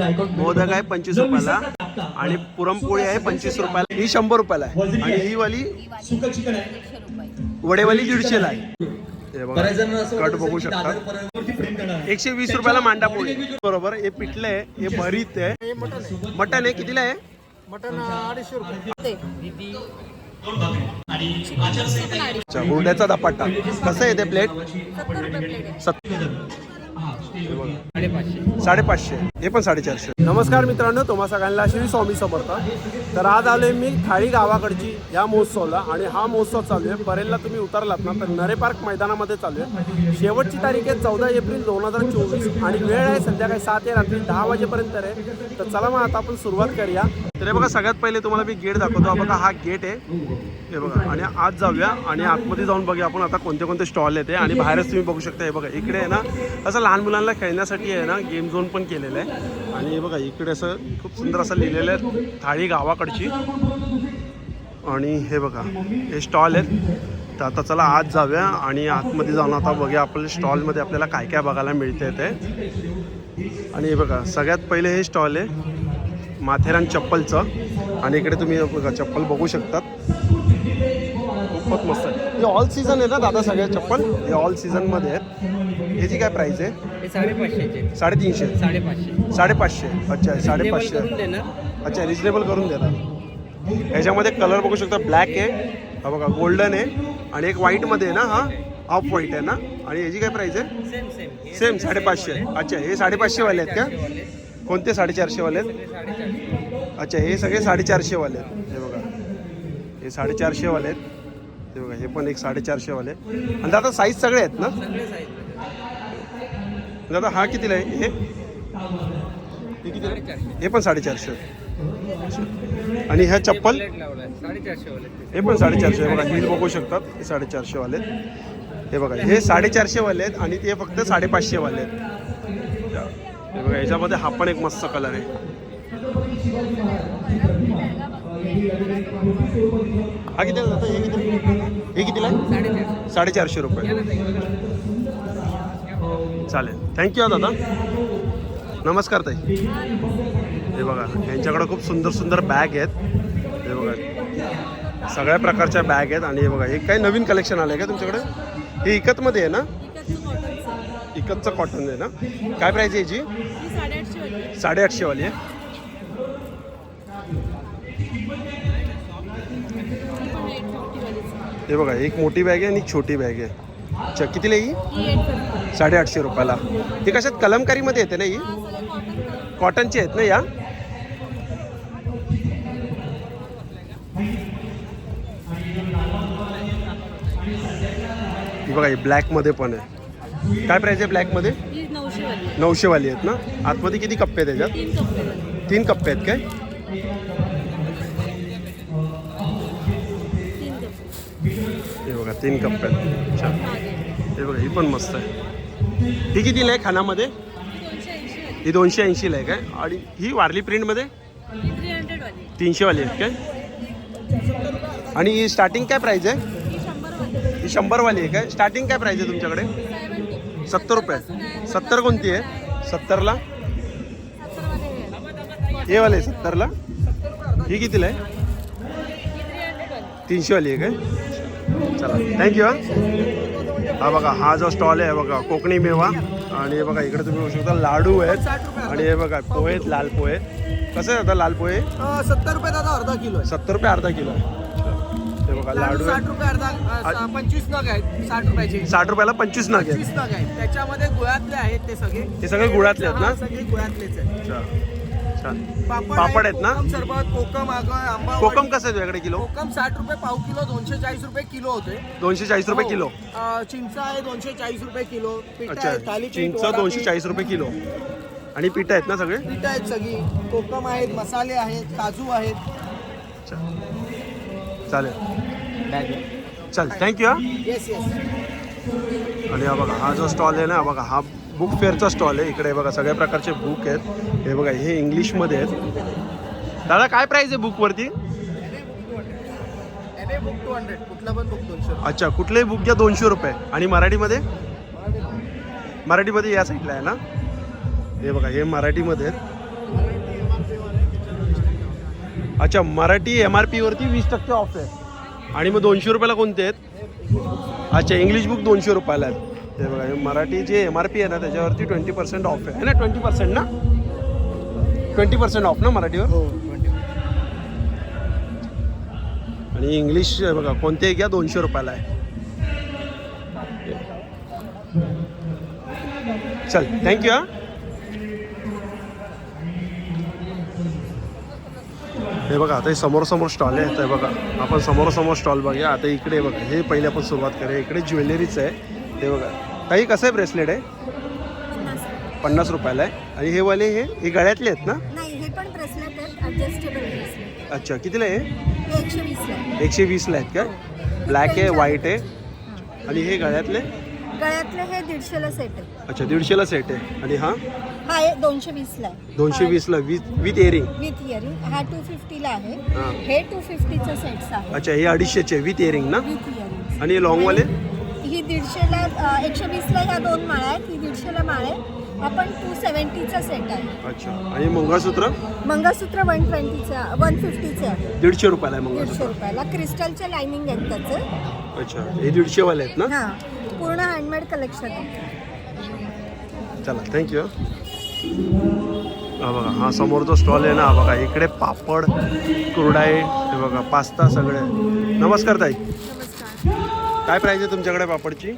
मोदक आहे पंचवीस रुपयाला आणि पुरणपोळी आहे पंचवीस रुपयाला. ही शंभर रुपयाला आहे. आणि ही वाली सुकं चिकन आहे. एकशे रुपये. वडेवाली दीडशेला आहे. हे कट बघू शकता. एकशे वीस रुपयाला मांडा पोळी बरोबर. हे पिठलं आहे. हे भरीत आहे. मटन आहे. कितीला आहे? आणि आचारसंहिता अच्छा हुरड्याचा धपाटा कसं आहे ते प्लेट सत्तर साडेपाचशे. हे पण साडेचारशे. नमस्कार मित्रांनो तुम्हा सगळ्यांना श्री स्वामी समर्थ. तर आज आले मी थाळी गावाकडची या महोत्सवला आणि हा महोत्सव चालू आहे. परेलला तुम्ही उतरलात ना तर नरे पार्क मैदानामध्ये चालू आहे. शेवटची तारीख आहे चौदा एप्रिल दोन हजार चोवीस आणि वेळ आहे संध्याकाळी सात ते रात्री दहा वाजेपर्यंत आहे. तर चला मग आता आपण सुरुवात करूया. तर हे बघा सगळ्यात पहिले तुम्हाला मी गेट दाखवतो. बघा हा गेट आहे. हे बघा आणि आज जाऊया आणि आतमध्ये जाऊन बघूया आपण आता कोणते कोणते स्टॉल येते आणि बाहेरच तुम्ही बघू शकता हे बघा इकडे आहे ना असं लहान मुलांना खेळण्यासाठी आहे ना गेम झोन पण केलेलं आहे. आणि बघा इकडे असं खूप सुंदर असं लिहिलेलं आहे थाळी गावाकडची. आणि हे बघा हे स्टॉल आहेत. तर आता चला आत जाऊया आणि आतमध्ये जाऊन आता बघूया आपल्या स्टॉलमध्ये आपल्याला काय काय बघायला मिळते ते. आणि हे बघा सगळ्यात पहिले हे स्टॉल आहे माथेरान चप्पलचं. आणि इकडे तुम्ही बघा चप्पल बघू शकतात. खूपच मस्त हे ऑल सीझन आहे ना दादा सगळ्या चप्पल हे ऑल सीझनमध्ये आहेत. ह्याची काय प्राईस आहे? हे साडेपाचशेचे. साडेतीनशे. साडेपाचशे. साडेपाचशे. अच्छा साडेपाचशे. करून देणार. अच्छा रिजनेबल करून देणार. ह्याच्यामध्ये कलर बघू शकता ब्लॅक आहे. हा बघा गोल्डन आहे. आणि एक व्हाईटमध्ये आहे ना हा ऑफ व्हाईट आहे ना. आणि याची काय प्राईस आहे? सेम सेम सेम साडेपाचशे. अच्छा हे साडेपाचशेवाले आहेत का? कोणते साडेचारशेवाले आहेत? साडेचारशे अच्छा हे सगळे साडेचारशेवाले आहेत. हे बघा. हे साडेचारशेवाले आहेत. ते बघा हे पण एक साडेचारशेवाले आहेत. आणि दादा साईज सगळे आहेत ना? दादा हा कितीला आहे? हे? हे हे पण साडेचारशे. आणि ह्या चप्पल? हे पण साडेचारशे बघा हिल बघू शकतात. हे साडेचारशेवाले आहेत. हे बघा हे साडेचारशेवाले आहेत आणि ते फक्त साडेपाचशेवाले आहेत. हे बघा याच्यामध्ये हा पण एक मस्त कलर आहे. हा किती जातं? हे किती? हे कितीला आहे? साडेचारशे साडेचारशे रुपये. चालेल. थँक्यू दादा. नमस्कार ताई. हे बघा यांच्याकडे खूप सुंदर सुंदर बॅग आहेत. हे बघा. सगळ्या प्रकारच्या बॅग आहेत. आणि हे बघा हे काही नवीन कलेक्शन आलं आहे का तुमच्याकडे? हे इकतमध्ये आहे ना? इकतचं कॉटन आहे ना? काय प्राईज आहे याची? साडेआठशेवाली आहे. हे बघा एक मोठी बॅग आहे आणि एक छोटी बॅग आहे. अच्छा कितीला ही? साडेआठशे रुपयाला. ही कशात? कलमकारीमध्ये येते ना ही? कॉटनची आहेत ना या? ही बघा ही ब्लॅकमध्ये पण आहे. काय प्राईस आहे ब्लॅकमध्ये? नऊशेवाली आहेत ना? आतमध्ये किती कप्पे आहेत त्याच्यात तीन कप्पे आहेत काय? तीन कप्पे छान. हे बघा ही पण मस्त आहे. ही कितीला आहे खानामध्ये? ही दोनशे ऐंशीला आहे काय? आणि ही वारली प्रिंटमध्ये? तीनशेवाली आहेत काय? आणि ही स्टार्टिंग काय प्राईज आहे? ही शंभरवाली आहे काय? स्टार्टिंग काय प्राईज आहे तुमच्याकडे? सत्तर रुपये सत्तर कोणती आहे? सत्तरला? हे वाले सत्तरला? ही कितीला आहे? तीनशेवाली आहे काय? चला. थँक्यू हा. बघा हा जो स्टॉल आहे बघा कोकणी मेवा. आणि हे बघा इकडे तुम्ही बघू शकता लाडू आहेत. आणि हे बघा पोहे आहेत लाल पोहे. कसं आहे आता लाल पोहे? सत्तर रुपये दादा अर्धा किलो सत्तर रुपये अर्धा किलो आहे. हे बघा लाडू साठ आहेत रुपये अर्धा पंचवीस नग आहेत साठ रुपयाचे. साठ रुपयाला पंचवीस नग आहेत. पंचवीस नग आहेत. त्याच्यामध्ये गुळातले आहेत ते सगळे. हे सगळे गुळातले आहेत ना? सगळे गुळातलेच आहेत. अच्छा. पापड आहेत ना? कोकम सरबत कोकम आगळ आंबा कोकम कसं आहे तुझ्याकडे किलो? कोकम साठ रुपये पाव किलो दोनशे चाळीस रुपये किलो होते. दोनशे चाळीस रुपये हो. किलो. अ, चिंच आहे दोनशे चाळीस रुपये किलो पिठं अच्छा आहे, थालीपीठ, चिंच दोनशे चाळीस रुपये किलो. आणि पीठ आहेत ना सगळे? पिठं आहेत सगळी. कोकम आहेत मसाले आहेत काजू आहेत. अच्छा. चालेल. चल थँक्यू हा. येस येस आणि हा बघा हा जो स्टॉल आहे ना हा बघा हा बुक फेअरचा स्टॉल आहे. इकडे बघा सगळ्या प्रकारचे बुक आहेत. हे बघा हे इंग्लिशमध्ये आहेत. दादा काय प्राईस आहे बुकवरती? एने बुक टू हंड्रेड. कुठला पण बुक दोनशे अच्छा कुठलेही बुक घ्या दोनशे रुपये. आणि मराठीमध्ये? मराठीमध्ये या साईडला आहे ना? हे बघा हे मराठीमध्ये आहेत. अच्छा मराठी एम आर पीवरती वीस टक्के ऑफ आहे. आणि मग दोनशे रुपयाला कोणते आहेत? अच्छा इंग्लिश बुक दोनशे रुपयाला आहेत. ते बघा हे मराठी जे एम आर पी आहे ना त्याच्यावरती ट्वेंटी पर्सेंट ऑफ आहे. ना ट्वेंटी पर्सेंट ना? ट्वेंटी पर्सेंट ऑफ ना मराठीवर? हो आणि इंग्लिश बघा कोणतेही घ्या दोनशे रुपयाला आहे. चल थँक्यू हा. हे बघा आता हे समोर समोर स्टॉल आहे हे बघा आपण समोर समोर स्टॉल बघूया. आता इकडे बघा हे पहिले आपण सुरुवात करूया. इकडे ज्वेलरीच आहे ते बघा. काही कसं आहे ब्रेसलेट आहे? पन्नास. रुपयाला आहे. आणि हे वाले हे? हे गळ्यातले आहेत ना? नाही हे पण ब्रेसलेट आहेत ऍडजस्टेबल ब्रेसलेट अच्छा कितीला आहे हे? एकशे वीसला आहे. एकशे वीसला आहेत का? ब्लॅक आहे व्हाईट आहे. आणि हे गळ्यातले? गळ्यातले हे दीडशेला सेट आहे. अच्छा दीडशेला सेट आहे. आणि हा? हा हे दोनशे वीसला आहे. दोनशे वीसला with with earring with earring हा टू फिफ्टीला आहे. हां. हे टू फिफ्टीचं सेट्स आहे अच्छा हे अडीचशेचे विथ इयरिंग ना? विथ इयरिंग आणि लॉंगवाले ही दीडशेला एकशे वीसला ह्या दोन माळा आहेत ही दीडशेला माळ आहे. आपण टू सेवन्टीचा सेट आहे. अच्छा. आणि मंगळसूत्र? मंगळसूत्र वन ट्वेंटीचा वन फिफ्टीचे आहे. दीडशे रुपयाला आहे दीडशे मंगळसूत्र रुपयाला. क्रिस्टलचे लाइनिंग आहेत त्याचे. अच्छा. हे दीडशेवाले आहेत ना? हां. पूर्ण हँडमेड कलेक्शन आहे. चला थँक्यू हा बघा हा समोर जो स्टॉल आहे ना हा बघा इकडे पापड कुरडाई हे बघा पास्ता सगळे. नमस्कार ताई. काय प्राईज आहे तुमच्याकडे पापडची?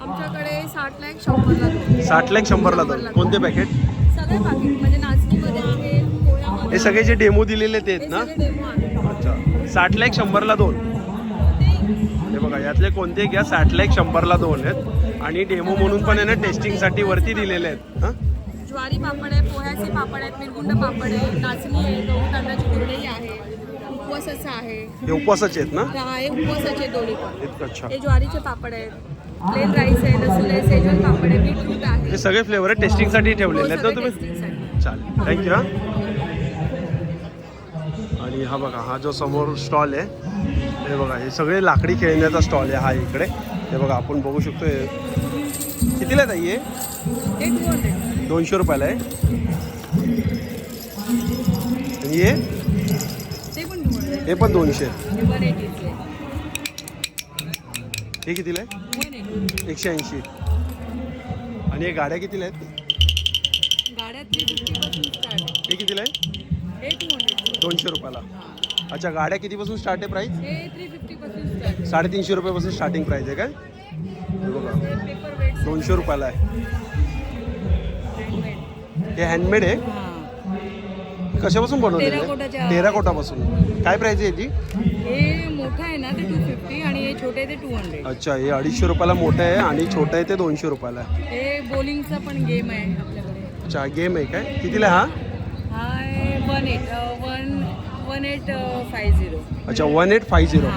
आमच्याकडे साठला एक शंभरला दोन. साठला एक शंभरला दोन. कोणते पॅकेट सगळे पाकिट म्हणजे नाचणीमध्ये आहे पोळ्यामध्ये हे सगळे जे डेमो दिलेले ते आहेत ना? सगळे डेमो आहे अच्छा. साठला एक शंभरला दोन. हे बघा यातले कोणते घ्या? साठला एक शंभरला दोन आहेत. आणि डेमो म्हणून पण आहे ना टेस्टिंगसाठी वरती दिलेले आहेत. हां? ज्वारी पापड आहे पोह्याचे पापड आहेत मिरगुंड पापड आहे नाचणी आहे गहू तांदळाची कुरडई आहे. उपवासाचं आहे. हे उपवासाचे आहेत ना? हा, हे उपवासाचे दोन्ही पण. इतकं अच्छा. हे ज्वारीचे पापड आहेत. प्लेन राईस आहे लसूण आहे सेजन पापड आहे बीटरूट आहे. हे सगळे फ्लेवर आहे टेस्टिंगसाठी ठेवलेले आहेत ना हो, तुम्ही. चालेल. थँक्यू हा. आणि हा बघा हा जो समोर स्टॉल आहे हे बघा हे सगळे लाकडी खेळण्याचा स्टॉल आहे हा इकडे. हे बघा आपण बघू शकतो हे कितीला आहे ताई हे? हे हंड्रेड दोनशे रुपयाला आहे. आणि हे? हे पण दोनशे हे कितीला आहे एकशे ऐंशी. आणि हे गाड्या कितीला आहेत? हे कितीला आहे दोनशे रुपयाला. अच्छा गाड्या कितीपासून स्टार्ट आहे प्राईस साडेतीनशे रुपयापासून स्टार्टिंग प्राईस आहे काय? बघा. दोनशे रुपयाला आहे. हे हँडमेड आहे? कशापासून बनवलेलं टेराकोटाच्या- टेराकोटापासून. काय प्राईस आहे याची? हे मोठं आहे ना ते टू फिफ्टी आणि हे छोटे ते टू हंड्रेड अच्छा हे अडीचशे रुपयाला मोठं आहे आणि छोटं आहे ते दोनशे रुपयाला आहे. हे बॉलिंगचा पण गेम आहे आपल्याकडे. अच्छा गेम आहे काय? कितीला आहे हा? हा आहे one eight one one eight five zero अच्छा वन एट फाय झिरो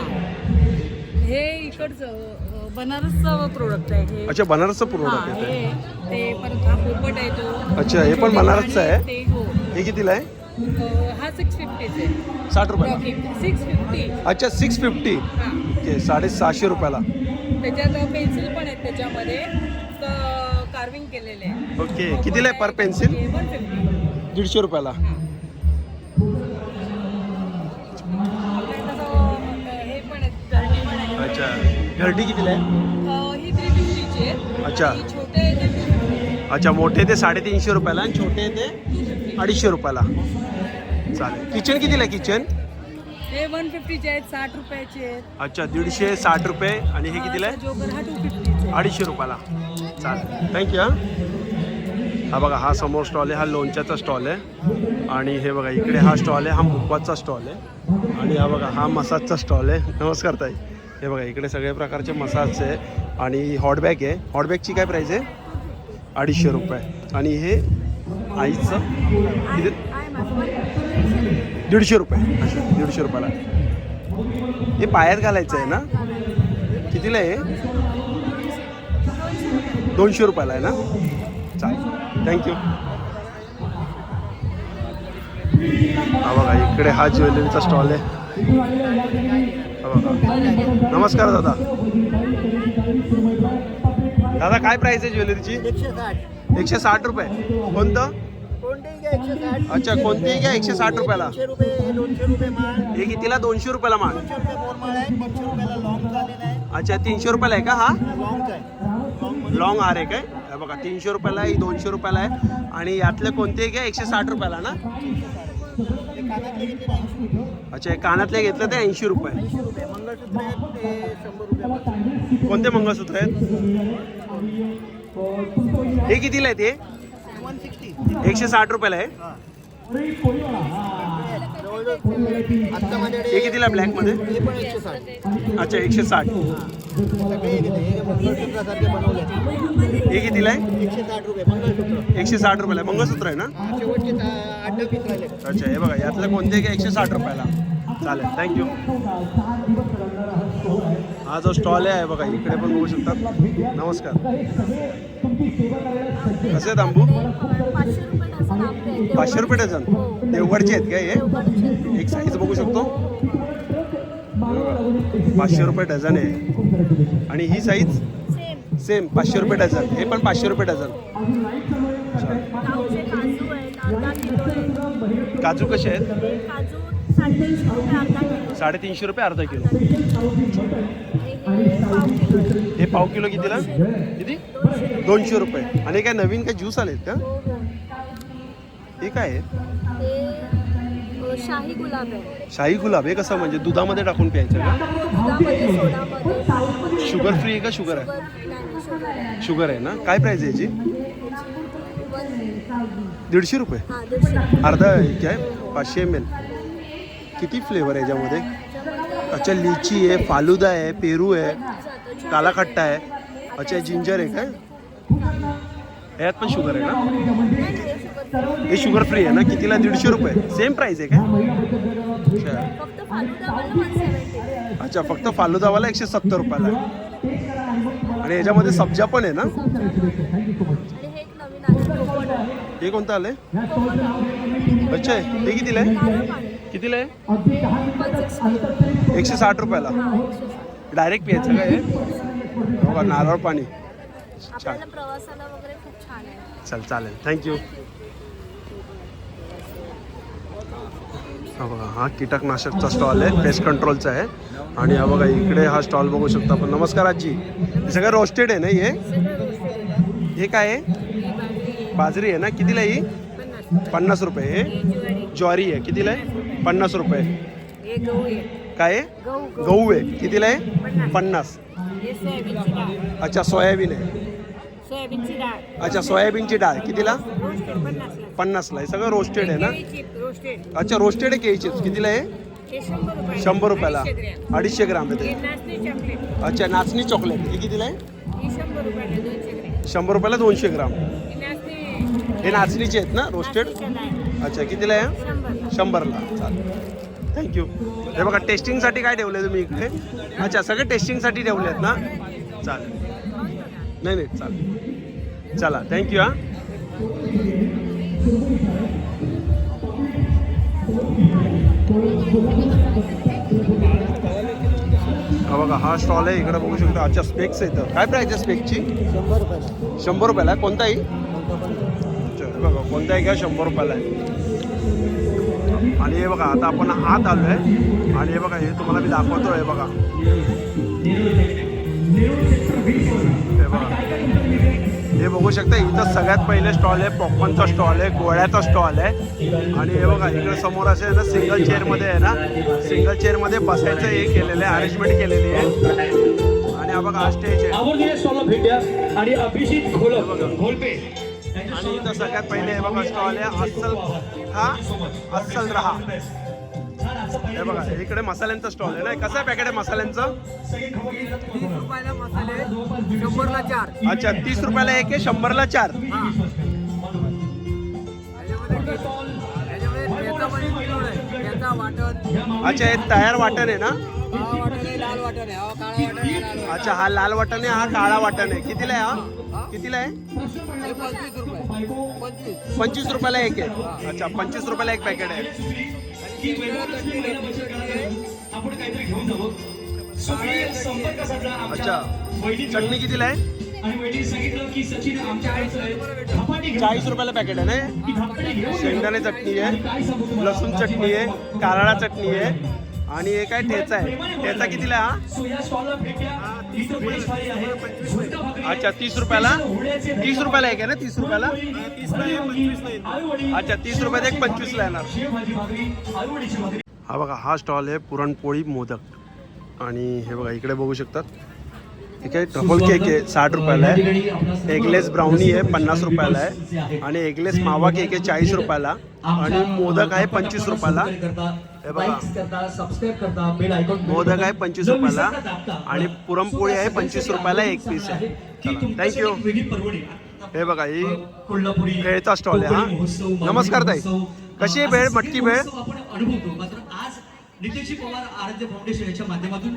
हे. इकडचं अ, बनारसचं प्रोडक्ट आहे हे. अच्छा बनारसचं हा, प्रोडक्ट आहे ते. हे ते परत हा पोपट आहे तो. अच्छा हे पण बनारसचं आणि आहे? ते हो. हे कितीला आहे? हा सिक्स फिफ्टीचे साठ रुपयाला सिक्स फिफ्टी अच्छा सिक्स फिफ्टी हां. ओके साडेसहाशे रुपयाला. त्याच्यात पेन्सिल पण आहेत त्याच्यामध्ये. कार्विंग केलेले आहे ओके कितीला आहे पर पेन्सिल वन फिफ्टी दीडशे रुपयाला. हे. पण आहेत. गर्दी पण आहे अच्छा घरटी कितीला आहे? अ, ही थ्री फिफ्टीची आहे. अच्छा. आणि छोटे आहे ते 250. अच्छा मोठे ते साडेतीनशे रुपयाला आणि छोटे ते अडीचशे रुपयाला. चालेल. किचन कितीला किचन? हे वन फिफ्टीचे आहेत साठ रुपयाचे आहेत. अच्छा दीडशे साठ रुपये आणि हे कितीला आहे? हा टू अडीचशे रुपयाला. चालेल. थँक्यू हा. हा बघा हा समोर स्टॉल आहे हा लोणच्याचा स्टॉल आहे. आणि हे बघा इकडे हा स्टॉल आहे हा मुकवाचा स्टॉल आहे. आणि हा बघा हा मसाजचा स्टॉल आहे. नमस्कार ताई. हे बघा इकडे सगळे प्रकारचे मसाज आहे. आणि हॉटबॅग आहे. हॉटबॅगची काय प्राईस आहे? अडीचशे रुपये. आणि हे आईचं किती? दीडशे रुपये. अच्छा दीडशे रुपयाला. हे पायात घालायचं आहे ना? कितीला आहे दोनशे रुपयाला आहे ना? चालेल. थँक्यू हा बघा इकडे हा ज्वेलरीचा स्टॉल आहे. हा बघा. नमस्कार दादा. दादा काय प्राइस आहे ज्वेलरीची? एकशे साठ. एकशे साठ रुपये. कोणतं? कोणते घ्या एकशे साठ. अच्छा कोणतेही घ्या एकशे साठ रुपयाला. दोनशे रुपये हे दोनशे रुपये माळ हे कितीला? दोनशे रुपयाला माळ दोनशे रुपये बोरमाळ आहे. तीनशे रुपयाला लॉंग झालेला आहे. अच्छा तीनशे रुपयाला आहे का हा? लॉंग आहे. लॉंग हार आहे काय? हे बघा तीनशे रुपयाला आहे ही दोनशे रुपयाला आहे. आणि यातले कोणतेही घ्या एकशे साठ रुपयाला ना? ते कानातले किती ऐंशी रुपये अच्छा हे कानातले घेतलं ते ऐंशी रुपये. ऐंशी रुपये. मंगळसूत्र आहेत ते शंभर रुपयापासून कोणते मंगळसूत्र आहेत? हे कितीला आहे ते? एकशे साठ रुपयाला आहे. हे कितीला ब्लॅकमध्ये? अच्छा एकशे साठ. हे कितीला आहे? एकशे साठ रुपयाला आहे. मंगळसूत्र आहे ना? अच्छा हे बघा यातलं कोणते एकशे साठ रुपयाला. चालेल थँक्यू हा जो स्टॉल आहे बघा इकडे पण बघू शकतात. नमस्कार. कसे आहेत आंबू? पाचशे रुपये डझन. देवगडचे आहेत का हे. एक साईज बघू शकतो. पाचशे रुपये डझन आहे. आणि ही साईज सेम सेम पाचशे रुपये डझन. हे पण पाचशे रुपये डझन. काजू कसे आहेत? साडेतीनशे रुपये अर्धा किलो. साडेतीनशे रुपये अर्धा किलो हे पाव किलो आहे. हे पाव किलो कितीला? किती? दोनशे रुपये. आणि काय नवीन काय ज्यूस आलेत का? हो काय हे शाही गुलाब आहे. शाही गुलाब हे कसं म्हणजे दुधामध्ये टाकून प्यायचं का? शुगर फ्री आहे का शुगर आहे? शुगर आहे ना? काय प्राईस आहे याची? दीडशे रुपये. हां अर्धा आहे पाचशे एम एल किती फ्लेवर आहे याच्यामध्ये? अच्छा लिची आहे फालुदा आहे पेरू आहे कालाखट्टा आहे. अच्छा जिंजर आहे काय? ह्यात पण शुगर आहे ना? हे शुगर फ्री आहे ना? कितीला? दीडशे रुपये. सेम प्राईस आहे काय? अच्छा. फक्त फालुदावाला अच्छा फक्त फालुदावाला एकशे सत्तर रुपयाला आहे. आणि याच्यामध्ये सब्जा पण आहे ना? हे कोणतं आलं अच्छा हे कितीला आहे? कितीला आहे? एकशे साठ रुपयाला. डायरेक्ट प्यायचं का हे? हो का? नारळ पाणी. आपल्याला प्रवासाला वगैरे खूप छान आहे. चल चालेल. थँक्यू हा बघा हा कीटकनाशकचा स्टॉल आहे. पेस्ट कंट्रोलचा आहे. आणि हा बघा इकडे हा स्टॉल बघू शकता आपण. नमस्कार आजी. हे सगळं रोस्टेड आहे ना हे? हे काय आहे? बाजरी आहे ना? कितीला आहे ही? पन्नास रुपये. हे ज्वारी आहे. कितीला आहे? पन्नास रुपये. काय आहे? गहू आहे. कितीला आहे? पन्नास. अच्छा सोयाबीन आहे. अच्छा सोयाबीनची डाळ. कितीला? पन्नासला. आहे. सगळं रोस्टेड आहे ना? अच्छा रोस्टेड आहे केळी चिप्स कितीला आहे? शंभर रुपये. शंभर रुपयाला. अडीचशे ग्रॅम. आहे ते. अच्छा नाचणी चॉकलेट. हे कितीला आहे? शंभर रुपयाला दोनशे ग्रॅम. ही नाचणी नाचणीचे आहेत ना रोस्टेड. अच्छा कितीला आहे? शंभरला. चालेल. थँक्यू हे बघा टेस्टिंगसाठी काय ठेवलं तुम्ही इकडे? अच्छा सगळे टेस्टिंगसाठी ठेवले आहेत ना? चालेल. नाही नाही चालेल. चला थँक्यू हां. हा बघा हा स्टॉल आहे इकडे बघू शकता. अच्छा स्पेक्स येतं काय प्राईस आहे स्पेकची शंभर रुपयाला. शंभर रुपयाला. कोणताही? हे बघा कोणताही घ्या शंभर रुपयाला आहे. आणि हे बघा आता आपण आत आलो आहे. आणि हे बघा हे तुम्हाला मी दाखवतो हे बघा. हे बघा. हे बघू शकता इथं सगळ्यात पहिले स्टॉल आहे. पॉपकॉर्नचा स्टॉल आहे गोळ्याचा स्टॉल आहे. आणि हे बघा इकडे समोर असे आहे ना सिंगल चेअरमध्ये आहे ना? सिंगल चेअरमध्ये बसायचं हे केलेलं आहे अरेंजमेंट केलेली आहे. आणि हा बघा हा स्टेज आहे. आणि अभिजित घोलपे. आणि इथं सगळ्यात पहिले हे बघा स्टॉल आहे. अस्सल हा? अस्सल रहा. हे बघा इकडे मसाल्यांचा स्टॉल आहे ना? कसं आहे पॅकेट आहे मसाल्यांचं? शंभरला चार अच्छा तीस रुपयाला एक आहे शंभरला चार. अच्छा हे तयार वाटण आहे ना? अच्छा हा लाल वाटण आहे हा काळा वाटण आहे. कितीला आहे हा? कितीला आहे? पंचवीस रुपयाला एक आहे. अच्छा पंचवीस रुपयाला एक पॅकेट आहे. अच्छा चटणी कितीला आहे? चाळीस रुपयाला पॅकेट आहे ना? शेंगदाणे चटणी आहे लसूण चटणी आहे कारळा चटणी आहे आणि हे काय ठेचा आहे? ठेचा कितीला हा? अच्छा तीस रुपयाला? तीस रुपयाला एक आहे ना तीस रुपयाला? आळूवडी, अच्छा तीस रुपयात एक पंचवीसला येणार. हा बघा हा स्टॉल आहे पुरणपोळी मोदक. आणि हे बघा इकडे बघू शकतात. ठीक आहे ट्रफल केक आहे साठ रुपयाला आहे. एगलेस ब्राउनी आहे पन्नास रुपयाला आहे. आणि एगलेस मावा केक आहे चाळीस रुपयाला. आणि मोदक आहे पंचवीस रुपयाला. मोदक आहे पंचवीस रुपयाला आणि पुरणपोळी आहे पंचवीस रुपयाला एक पीस आहे. थँक्यू हे बघा ही भेळचा स्टॉल आहे हा. नमस्कार ताई. कशी आहे भेळ मटकी भेळ पवार आराध्य फाउंडेशन याच्या माध्यमातून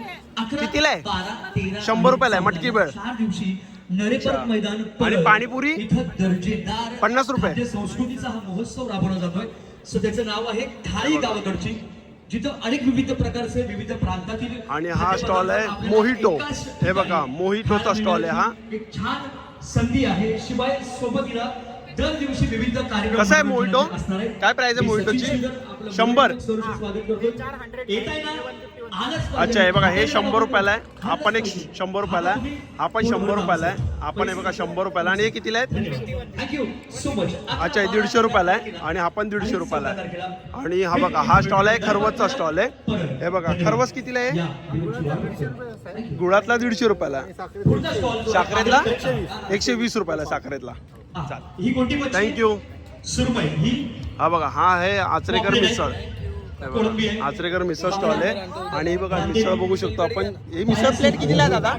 कितीला आहे? शंभर रुपयाला आहे मटकी भेळ. चार दिवशी नरेपर मैदान आणि पाणीपुरी? इथं दर्जेदार पन्नास रुपये. संस्कृतीचा हा महोत्सव राबवला जातोय सो त्याचं नाव आहे थाळी गावाकडची जिथं अनेक विविध प्रकारचे विविध प्रांतातील आणि हा स्टॉल आहे मोहिटो हे बघा मोहिटोचा स्टॉल आहे हा. एक छान संधी आहे. शिवाय सोबतीला दर दिवशी विविध कार्यक्रम कसं आहे आहे. काय price आहे मोहिटोची? शंभर. अच्छा हे बघा हे शंभर रुपयाला आहे. हा पण एक शंभर रुपयाला आहे. हा पण शंभर रुपयाला आहे. हा पण हे बघा शंभर रुपयाला आणि हे कितीला आहे थँक्यू सो मच अच्छा हे दीडशे रुपयाला आहे. आणि हा पण दीडशे रुपयाला आहे. आणि हा बघा हा स्टॉल आहे खरवसचा स्टॉल आहे. हे बघा खरवस कितीला आहे? गुळातला दीडशे रुपयाला. साखरेतला? एकशे वीस. रुपयाला आहे साखरेतला. ही. कोणती? थँक्यू सुरमई. ही? हा बघा हा आहे आचरेकर मिसळ. आचरेकर मिसळ स्टॉल आहे. आणि हे बघा मिसळ बघू शकतो आपण. हे मिसळ प्लेट कितीला आहे दादा?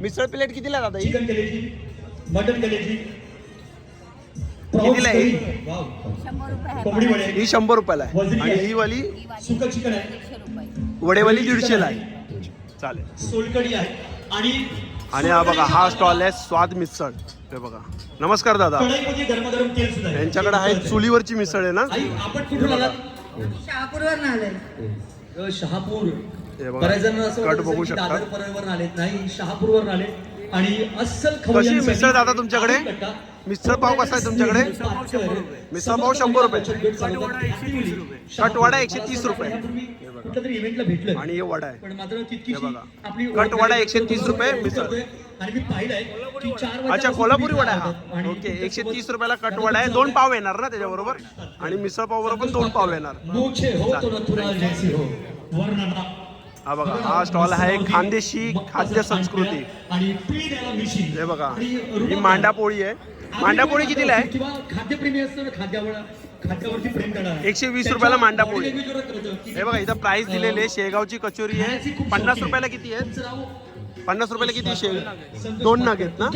मिसळ प्लेट कितीला दादा? ही चिकन कलेजी मटन कलेजी. कितीला आहे? ही शंभर रुपयाला आहे. आणि ही वाली? सुकं चिकन आहे. एकशे रुपये. वडेवाली दीडशेला आहे. चालेल. सोलकडी आहे. आणि आणि हा बघा हा स्टॉल आहे स्वाद मिसळ. हे बघा. नमस्कार दादा. आहे. यांच्याकडे आहे चुलीवरची मिसळ आहे ना? आपण कुठून शहापूरवर आले शहापूर. बघा, बऱ्याच असं बघू शकता. आलेत. नाही शहापूरवरून आले आणि अस्सल मिसळ दादा तुमच्याकडे. मिसळ पाव कसा आहे तुमच्याकडे? मिसळपाव मिसळ पाव शंभर रुपये. कटवडा एकशे तीस रुपये. आणि हे वडा आहे. कटवाडा बघा. कटवडा एकशे तीस रुपये मिसळ. अच्छा कोल्हापुरी वडा हा. ओके एकशे तीस रुपयाला कटवाडा आहे. दोन पाव येणार ना त्याच्याबरोबर? आणि मिसळ पाव बरोबर पण दोन पाव येणार. हा बघा हा स्टॉल आहे खानदेशी खाद्य संस्कृती. हे बघा ही मांडा पोळी आहे. मांडा पोळी कितीला आहे? खाद्यप्रेमी असतं ना खाद्यावर खाद्यावरती प्रेम करणार एकशे वीस रुपयाला मांडा पोळी. हे बघा इथं प्राइस दिलेली आहे. शेगावची कचोरी आहे. पन्नास रुपयाला किती आहे? पन्नास रुपयाला किती शेव दोन नग आहेत ना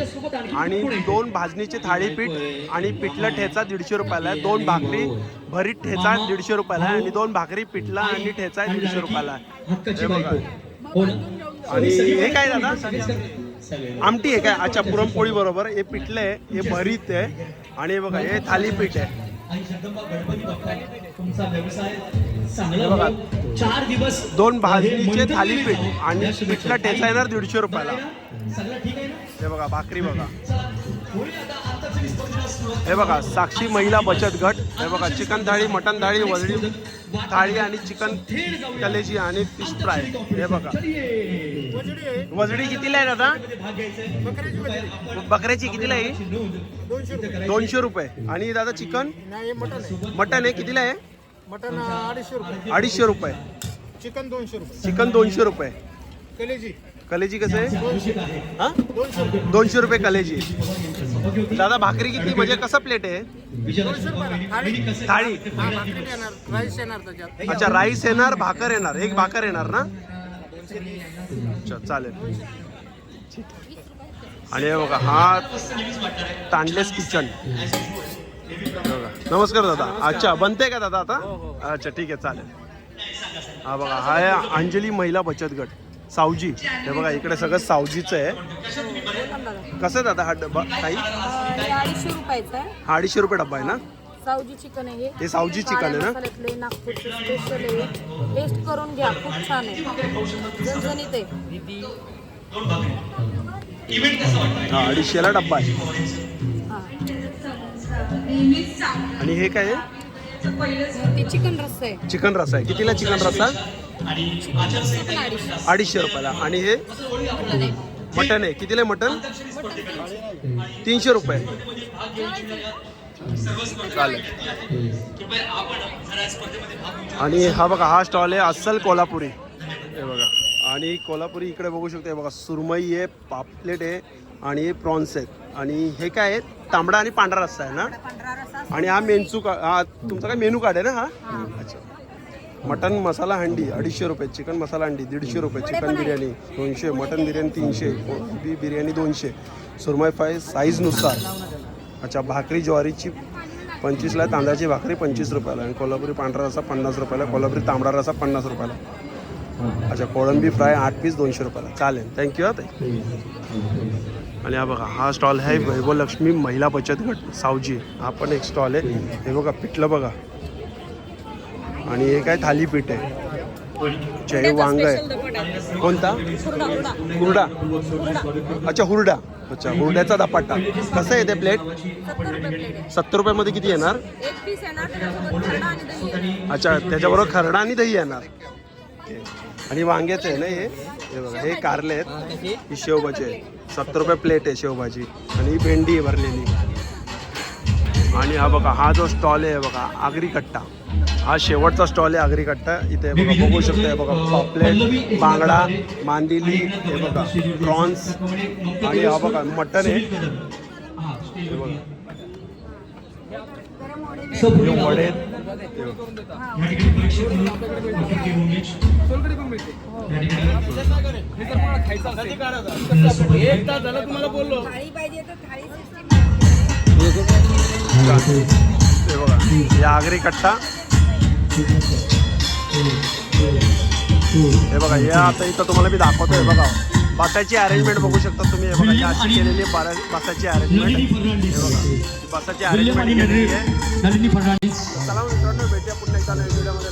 आणि दोन भाजणीचे थाळीपीठ आणि पिठलं ठेचा दीडशे रुपयाला आहे. दोन भाकरी भरीत ठेचा दीडशे रुपयाला आहे. आणि दोन भाकरी पिठला आणि ठेचा दीडशे रुपयाला आहे. हे आणि हे काय दादा? आमटी आहे काय? अच्छा पुरणपोळी बरोबर. हे पिठलं आहे हे भरीत आहे. आणि हे बघा हे थालीपीठ आहे. बघा. चार दिवस दोन मंदिर थालीपीठ. आणि. पिठला ठेचा येणार दीडशे रुपयाला. सगळं ठीक आहे ना? हे बघा भाकरी बघा. हे बघा साक्षी महिला बचत गट. हे बघा चिकन थाळी मटन थाळी वजडी थाळी आणि चिकन कलेजी आणि फिश फ्राय. हे बघा. वजडी कितीला आहे दादा? बकऱ्याची कितीला आहे? दोनशे रुपये. आणि दादा चिकन? मटन आहे कितीला आहे? मटन अडीचशे रुपये. अडीचशे रुपये चिकन दोनशे रुपये. चिकन दोनशे रुपये कलेजी कलेजी कसं आहे? दोनशे रुपये कलेजी. दादा भाकरी किती? म्हणजे कसं प्लेट आहे? थाळी. राईस येणार त्याच्यात. अच्छा राईस येणार भाकर येणार. एक भाकर येणार ना? अच्छा चालेल. आणि हे बघा हा तांडलेस किचन. बघा. नमस्कार दादा. अच्छा बनते का दादा आता? अच्छा ठीक आहे चालेल. हा बघा हा आहे अंजली महिला बचत गट. सावजी. हे बघा इकडे सगळं सावजीचं आहे. कसं आहे दादा हा डबा? काही हे अडीचशे रुपयाचं आहे. हा अडीचशे रुपये डब्बा आहे ना? सावजी चिकन आहे हे. सावजी चिकन आहे ना? मसाल्यातले नागपूरचे स्पेशल आहे टेस्ट करून घ्या खूप छान आहे. झणझणीत हा अडीचशेला डब्बा आहे. आणि हे काय आहे? ते चिकन रस्सा आहे. चिकन रसा आहे. कितीला चिकन रसा पण अडीचशे. अडीचशे रुपयाला. आणि हे. मटन आहे. कितीला आहे मटन तीनशे रुपये. चालेल. आणि हा बघा हा स्टॉल आहे अस्सल कोल्हापुरी. हे बघा. आणि कोल्हापुरी इकडे बघू शकतो. बघा सुरमई आहे पापलेट आहे आणि प्रॉन्स आहेत. आणि हे काय आहे? तांबडा आणि पांढरा रस्सा आहे ना? आणि हा मेन्सू का हा तुमचा काय मेनू कार्ड आहे ना हा. अच्छा. मटन मसाला हंडी अडीचशे रुपये चिकन मसाला हंडी दीडशे रुपये चिकन बिर्याणी दोनशे मटन बिर्याणी तीनशे कोबी बिर्याणी दोनशे. सुरमई फ्राय साईजनुसार अच्छा भाकरी ज्वारीची पंचवीसला तांदळाची भाकरी पंचवीस रुपयाला आणि कोल्हापुरी पांढरा रसा पन्नास रुपयाला कोल्हापुरी तांबडा रसा पन्नास रुपयाला. अच्छा कोळंबी फ्राय आठ पीस दोनशे रुपयाला. चालेल. थँक्यू ताई. आणि हा बघा हा स्टॉल आहे वैभवलक्ष्मी महिला बचत गट सावजी. हा पण एक स्टॉल आहे. हे बघा पिठलं बघा. आणि हे काय थालीपीठ आहे. अच्छा हे वांग आहे. कोणता? हुरडा, अच्छा हुरडा. अच्छा हुरड्याचा दपाटा. कसं आहे ते प्लेट सत्तर रुपयामध्ये किती येणार. अच्छा त्याच्याबरोबर खरडा आणि दही येणार. आणि वांग्याचं आहे ना हे? हे बघा हे कारले आहेत. ही शेवभाजी आहे. सत्तर रुपये प्लेट आहे शेवभाजी. आणि ही भेंडी आहे भरलेली. आणि हा बघा हा जो स्टॉल आहे बघा आगरी कट्टा. हा शेवटचा स्टॉल आहे आगरी कट्टा. इथे बघा बघू शकतो बघा पॉपलेट बांगडा मांदिली हे बघा प्रॉन्स. आणि हा बघा मटन आहे. हे बघा. हे वडे. आहेत. हे बघा. या हे बघा हे आगरी कट्टा. हे बघा हे आता इथं तुम्हाला मी दाखवतोय बघा. बसाची अरेंजमेंट बघू शकता तुम्ही. हे बघा ही अशी केलेली बसाची अरेंजमेंट बसाची अरेंजमेंट केलेली आहे. चला मित्रांनो भेटूया पुन्हा एकदा व्हिडिओमध्ये